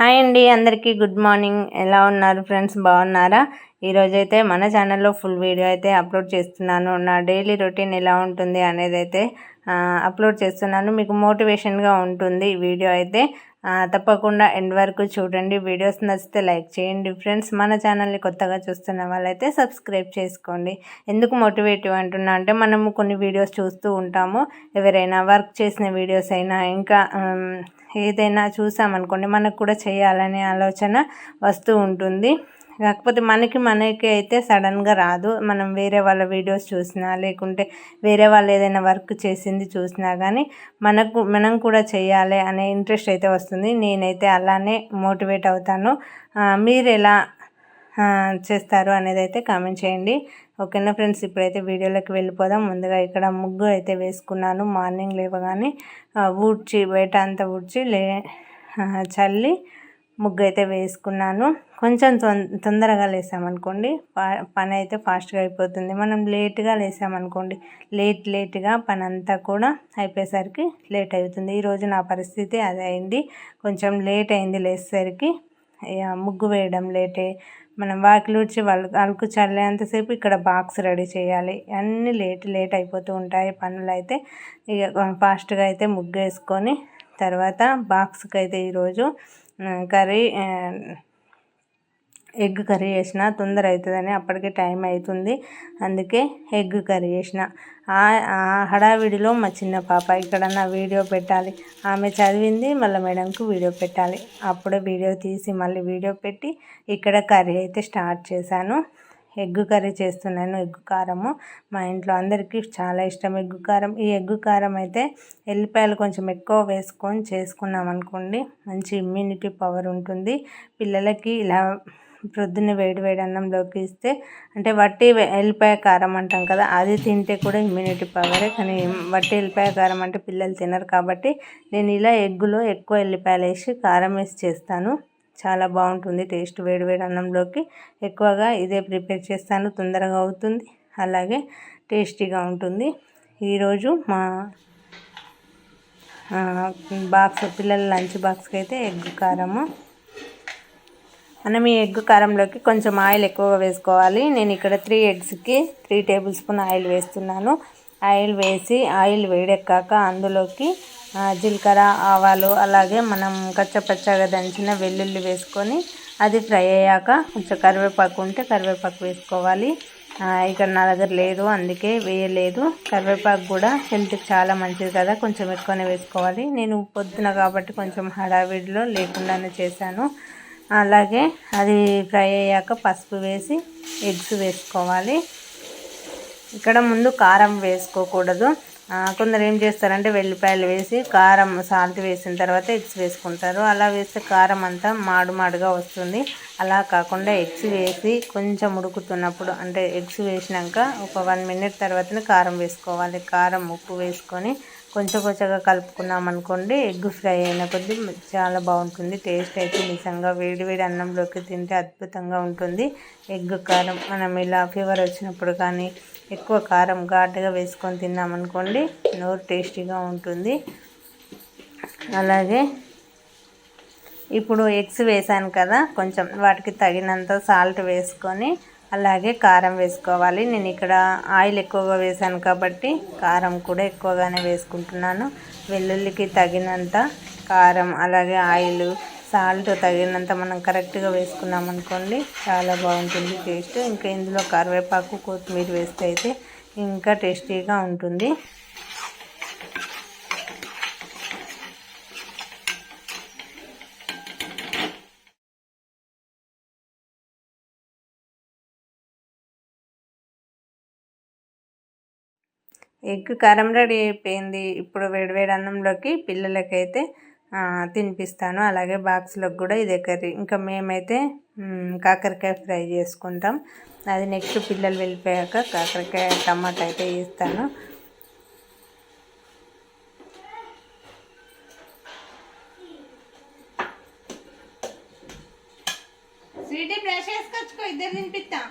Hi అండి అందరికీ good morning. ఎలా ఉన్నారు ఫ్రెండ్స్? బాగున్నారా? ఈరోజైతే మన ఛానల్లో ఫుల్ వీడియో అయితే అప్లోడ్ చేస్తున్నాను. నా డైలీ రొటీన్ ఎలా ఉంటుంది అనేది అయితే అప్లోడ్ చేస్తున్నాను. మీకు మోటివేషన్గా ఉంటుంది వీడియో అయితే. తప్పకుండా ఎండ్ వరకు చూడండి. వీడియోస్ నచ్చితే లైక్ చేయండి ఫ్రెండ్స్. మన ఛానల్ని కొత్తగా చూస్తున్న వాళ్ళైతే సబ్స్క్రైబ్ చేసుకోండి. ఎందుకు మోటివేటివ్ అంటున్నా అంటే మనము కొన్ని వీడియోస్ చూస్తూ ఉంటాము. ఎవరైనా వర్క్ చేసిన వీడియోస్ అయినా ఇంకా ఏదైనా చూసామనుకోండి మనకు కూడా చేయాలనే ఆలోచన వస్తూ ఉంటుంది. కాకపోతే మనకి మనకి అయితే సడన్గా రాదు. మనం వేరే వాళ్ళ వీడియోస్ చూసినా లేకుంటే వేరే వాళ్ళు ఏదైనా వర్క్ చేసింది చూసినా కానీ మనకు మనం కూడా చేయాలి అనే ఇంట్రెస్ట్ అయితే వస్తుంది. నేనైతే అలానే మోటివేట్ అవుతాను. మీరు ఎలా చేస్తారు అనేది అయితే కామెంట్ చేయండి. ఓకేనా ఫ్రెండ్స్? ఇప్పుడైతే వీడియోలోకి వెళ్ళిపోదాం. ముందుగా ఇక్కడ ముగ్గు అయితే వేసుకున్నాను. మార్నింగ్ లేవగానే ఊడ్చి బయట అంతా ఊడ్చి లే చల్లి ముగ్గు అయితే వేసుకున్నాను. కొంచెం తొందరగా లేసామనుకోండి పని అయితే ఫాస్ట్గా అయిపోతుంది. మనం లేట్గా లేసామనుకోండి లేట్ లేట్గా పని అంతా కూడా అయిపోయేసరికి లేట్ అవుతుంది. ఈరోజు నా పరిస్థితి అదే అయింది. కొంచెం లేట్ అయింది లేసేసరికి ముగ్గు వేయడం లేటే మనం వాకిలుడ్చి వాళ్ళకి అలుకు చల్లేంతసేపు ఇక్కడ బాక్స్ రెడీ చేయాలి. అన్నీ లేట్ లేట్ అయిపోతూ ఉంటాయి పనులు అయితే ఇక ఫాస్ట్గా అయితే ముగ్గు వేసుకొని తర్వాత బాక్స్కి అయితే ఈరోజు కర్రీ ఎగ్ కర్రీ చేసిన తొందర అవుతుందని అప్పటికే టైం అవుతుంది. అందుకే ఎగ్ కర్రీ చేసిన. ఆ హడావిడిలో మా చిన్న పాప ఇక్కడ నా వీడియో పెట్టాలి. ఆమె చదివింది మళ్ళీ మేడంకు వీడియో పెట్టాలి. అప్పుడే వీడియో తీసి మళ్ళీ వీడియో పెట్టి ఇక్కడ కర్రీ అయితే స్టార్ట్ చేశాను. ఎగ్గు కర్రీ చేస్తున్నాను ఎగ్గు కారము. మా ఇంట్లో అందరికీ చాలా ఇష్టం ఎగ్గు కారం. ఈ ఎగ్గు కారం అయితే ఎల్లిపాయలు కొంచెం ఎక్కువ వేసుకొని చేసుకున్నాం అనుకోండి మంచి ఇమ్యూనిటీ పవర్ ఉంటుంది. పిల్లలకి ఇలా ప్రొద్దున్న వేడి వేడి అన్నంలోకి ఇస్తే అంటే వట్టి ఎల్లిపాయ కారం అంటాం కదా అది తింటే కూడా ఇమ్యూనిటీ పవరే కానీ వట్టి ఎల్లిపాయ కారం అంటే పిల్లలు తినరు కాబట్టి నేను ఇలా ఎగ్గులో ఎక్కువ ఎల్లిపాయలు వేసి కారం వేసి చేస్తాను. చాలా బాగుంటుంది టేస్ట్ వేడివేడి అన్నంలోకి. ఎక్కువగా ఇదే ప్రిపేర్ చేస్తాను తొందరగా అవుతుంది అలాగే టేస్టీగా ఉంటుంది. ఈరోజు మా బాక్స్ పిల్లల లంచ్ బాక్స్కి అయితే ఎగ్ కారము. మనం ఈ ఎగ్ కారంలోకి కొంచెం ఆయిల్ ఎక్కువగా వేసుకోవాలి. నేను ఇక్కడ త్రీ ఎగ్స్కి త్రీ టేబుల్ స్పూన్ ఆయిల్ వేస్తున్నాను. ఆయిల్ వేసి ఆయిల్ వేడెక్కాక అందులోకి జీలకర్ర ఆవాలు అలాగే మనం కచ్చపచ్చగా దంచిన వెల్లుల్లి వేసుకొని అది ఫ్రై అయ్యాక కొంచెం కరివేపాకు ఉంటే కరివేపాకు వేసుకోవాలి. ఇక్కడ నా దగ్గర లేదు అందుకే వేయలేదు. కరివేపాకు కూడా హెల్త్కి చాలా మంచిది కదా కొంచెం ఎక్కువనే వేసుకోవాలి. నేను పొద్దున కాబట్టి కొంచెం హడావిడిలో లేకుండానే చేశాను. అలాగే అది ఫ్రై అయ్యాక పసుపు వేసి ఎగ్స్ వేసుకోవాలి. ఇక్కడ ముందు కారం వేసుకోకూడదు. కొందరు ఏం చేస్తారంటే వెల్లిపాయలు వేసి కారం సాల్ట్ వేసిన తర్వాత ఎగ్స్ వేసుకుంటారు. అలా వేస్తే కారం అంతా మాడు మాడుగా వస్తుంది. అలా కాకుండా ఎగ్స్ వేసి కొంచెం ఉడుకుతున్నప్పుడు అంటే ఎగ్స్ వేసినాక ఒక వన్ మినిట్ తర్వాతనే కారం వేసుకోవాలి. కారం ఉప్పు వేసుకొని కొంచెం కొంచెంగా కలుపుకున్నాం అనుకోండి ఎగ్ ఫ్రై అయిన కొద్దీ చాలా బాగుంటుంది. టేస్ట్ అయితే నిజంగా వేడి వేడి అన్నంలోకి తింటే అద్భుతంగా ఉంటుంది. ఎగ్ కారం మనం ఇలా ఫీవర్ వచ్చినప్పుడు కానీ ఎక్కువ కారం ఘాటుగా వేసుకొని తిన్నామనుకోండి నోరు టేస్టీగా ఉంటుంది. అలాగే ఇప్పుడు ఎగ్స్ వేసాను కదా కొంచెం వాటికి తగినంత సాల్ట్ వేసుకొని అలాగే కారం వేసుకోవాలి. నేను ఇక్కడ ఆయిల్ ఎక్కువగా వేసాను కాబట్టి కారం కూడా ఎక్కువగానే వేసుకుంటున్నాను. వెల్లుల్లికి తగినంత కారం అలాగే ఆయిల్ సాల్ట్ తగినంత మనం కరెక్ట్గా వేసుకున్నాం అనుకోండి చాలా బాగుంటుంది టేస్ట్. ఇంకా ఇందులో కరివేపాకు కొత్తిమీర వేస్తే అయితే ఇంకా టేస్టీగా ఉంటుంది. ఎగ్ కారం రెడీ అయిపోయింది. ఇప్పుడు వేడివేడి అన్నంలోకి పిల్లలకైతే తినిపిస్తాను. అలాగే బాక్స్లోకి కూడా ఇదే కర్రీ. ఇంకా మేమైతే కాకరకాయ ఫ్రై చేసుకుంటాం. అది నెక్స్ట్ పిల్లలు వెళ్ళిపోయాక కాకరకాయ టమాటా అయితే వేస్తాను. స్వీటీ బ్రష్ వేసుకొచ్చుకో ఇద్దరు తినిపిస్తాం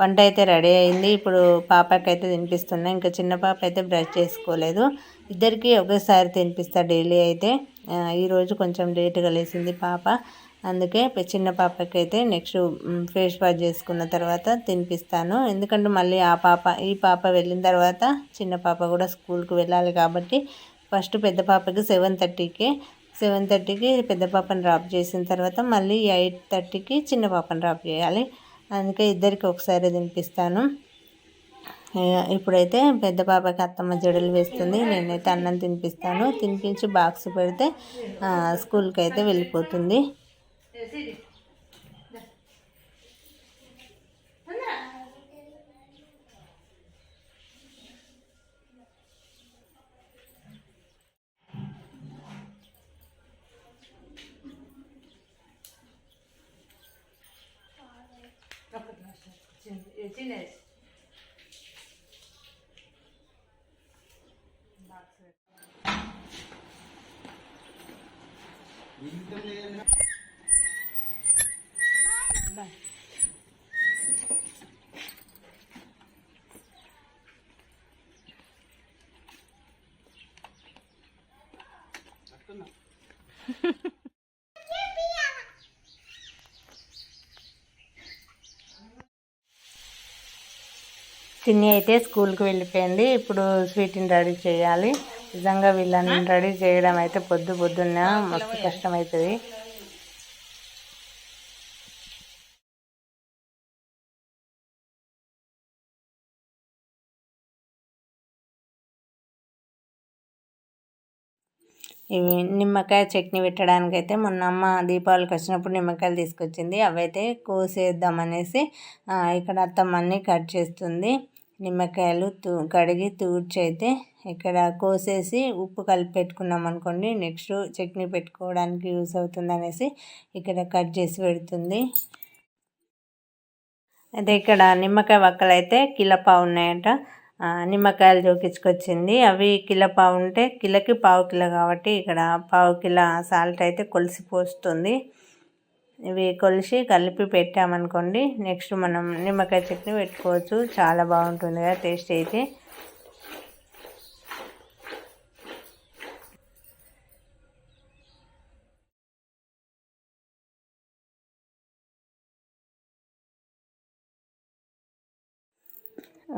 వంట అయితే రెడీ అయింది. ఇప్పుడు పాపకి అయితే తినిపిస్తున్నా. ఇంకా చిన్న పాప అయితే బ్రష్ చేసుకోలేదు. ఇద్దరికి ఒకేసారి తినిపిస్తా డైలీ అయితే. ఈరోజు కొంచెం లేటుగా కలిసింది పాప. అందుకే చిన్న పాపకి అయితే నెక్స్ట్ ఫేస్ వాష్ చేసుకున్న తర్వాత తినిపిస్తాను. ఎందుకంటే మళ్ళీ ఆ పాప ఈ పాప వెళ్ళిన తర్వాత చిన్న పాప కూడా స్కూల్కి వెళ్ళాలి కాబట్టి ఫస్ట్ పెద్ద పాపకి సెవెన్ థర్టీకి. సెవెన్ థర్టీకి పెద్ద పాపని డ్రాప్ చేసిన తర్వాత మళ్ళీ ఎయిట్ థర్టీకి చిన్న పాపని డ్రాప్ చేయాలి. అందుకే ఇద్దరికి ఒకసారి తినిపిస్తాను. ఇప్పుడైతే పెద్ద పాపకి అత్తమ్మ జడలు వేస్తుంది. నేనైతే అన్నం తినిపిస్తాను. తినిపించి బాక్స్ పెడితే స్కూల్కి అయితే వెళ్ళిపోతుంది. emptiness. That's it. Bye. Bye. చిన్ని అయితే స్కూల్కి వెళ్ళిపోయింది. ఇప్పుడు స్వీట్ని రెడీ చేయాలి. నిజంగా వీళ్ళని రెడీ చేయడం అయితే పొద్దు పొద్దున్న మస్తు కష్టమవుతుంది ఇవి నిమ్మకాయ చట్నీ పెట్టడానికి అయితే మొన్న అమ్మ దీపావళికి వచ్చినప్పుడు నిమ్మకాయలు తీసుకొచ్చింది. అవైతే కోసేద్దామనేసి ఇక్కడ అత్తమ్మని కట్ చేస్తుంది. నిమ్మకాయలు తూ కడిగి తూడ్చి అయితే ఇక్కడ కోసేసి ఉప్పు కలిపి పెట్టుకున్నాం అనుకోండి నెక్స్ట్ చట్నీ పెట్టుకోవడానికి యూస్ అవుతుంది అనేసి ఇక్కడ కట్ చేసి పెడుతుంది. అయితే ఇక్కడ నిమ్మకాయ వక్కలు అయితే కిలపా ఉన్నాయంట. నిమ్మకాయలు జోకించుకొచ్చింది అవి కిలో పావు ఉంటే కిలోకి పావు కిలో కాబట్టి ఇక్కడ పావు కిలో సాల్ట్ అయితే కొలిసి పోస్తుంది ఇవి కొలిసి కలిపి పెట్టామనుకోండి నెక్స్ట్ మనం నిమ్మకాయ చట్నీ పెట్టుకోవచ్చు. చాలా బాగుంటుంది కదా టేస్ట్ అయితే.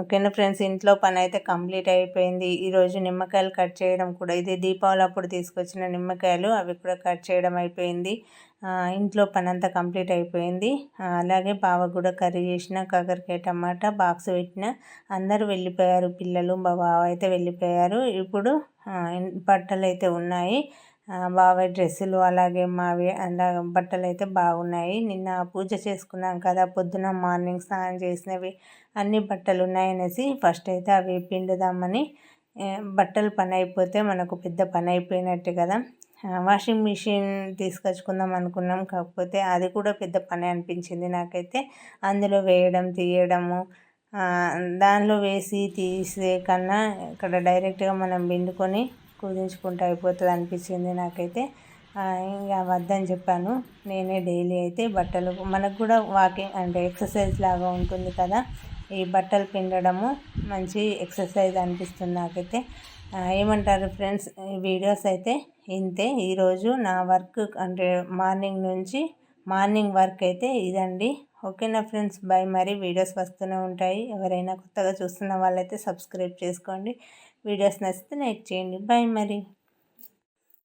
ఓకేనా ఫ్రెండ్స్? ఇంట్లో పని అయితే కంప్లీట్ అయిపోయింది. ఈరోజు నిమ్మకాయలు కట్ చేయడం కూడా ఇది దీపావళి అప్పుడు తీసుకొచ్చిన నిమ్మకాయలు అవి కూడా కట్ చేయడం అయిపోయింది. ఇంట్లో పని అంతా కంప్లీట్ అయిపోయింది. అలాగే బావ కూడా కర్రీ చేసిన కాకరకాయ టమాటా బాక్స్ పెట్టిన. అందరూ వెళ్ళిపోయారు పిల్లలు బావ అయితే వెళ్ళిపోయారు. ఇప్పుడు బట్టలు అయితే ఉన్నాయి. బాబాయ్ డ్రెస్సులు అలాగే మావి అలా బట్టలు అయితే బాగున్నాయి. నిన్న పూజ చేసుకున్నాం కదా పొద్దున మార్నింగ్ స్నానం చేసినవి అన్ని బట్టలు ఉన్నాయనేసి ఫస్ట్ అయితే అవి పిండుదామని బట్టలు పని అయిపోతే మనకు పెద్ద పని అయిపోయినట్టు కదా వాషింగ్ మిషన్ తీసుకొచ్చుకుందాం అనుకున్నాం కాకపోతే అది కూడా పెద్ద పని అనిపించింది నాకైతే. అందులో వేయడం తీయడము దానిలో వేసి తీసే కన్నా ఇక్కడ డైరెక్ట్గా మనం పిండుకొని కుదించుకుంటే అయిపోతుంది అనిపించింది నాకైతే. ఇంకా వద్దని చెప్పాను. నేనే డైలీ అయితే బట్టలు మనకు కూడా వాకింగ్ అంటే ఎక్సర్సైజ్ లాగా ఉంటుంది కదా. ఈ బట్టలు పిండడము మంచి ఎక్సర్సైజ్ అనిపిస్తుంది నాకైతే. ఏమంటారు ఫ్రెండ్స్ ఈ వీడియోస్ అయితే ఇంతే. ఈరోజు నా వర్క్ అంటే మార్నింగ్ నుంచి మార్నింగ్ వర్క్ అయితే ఇదండి. ఓకేనా ఫ్రెండ్స్ బాయ్. మరి వీడియోస్ వస్తూనే ఉంటాయి. ఎవరైనా కొత్తగా చూస్తున్న వాళ్ళైతే సబ్స్క్రైబ్ చేసుకోండి. వీడియోస్ నచ్చితే లైక్ చేయండి. బాయ్ మరి.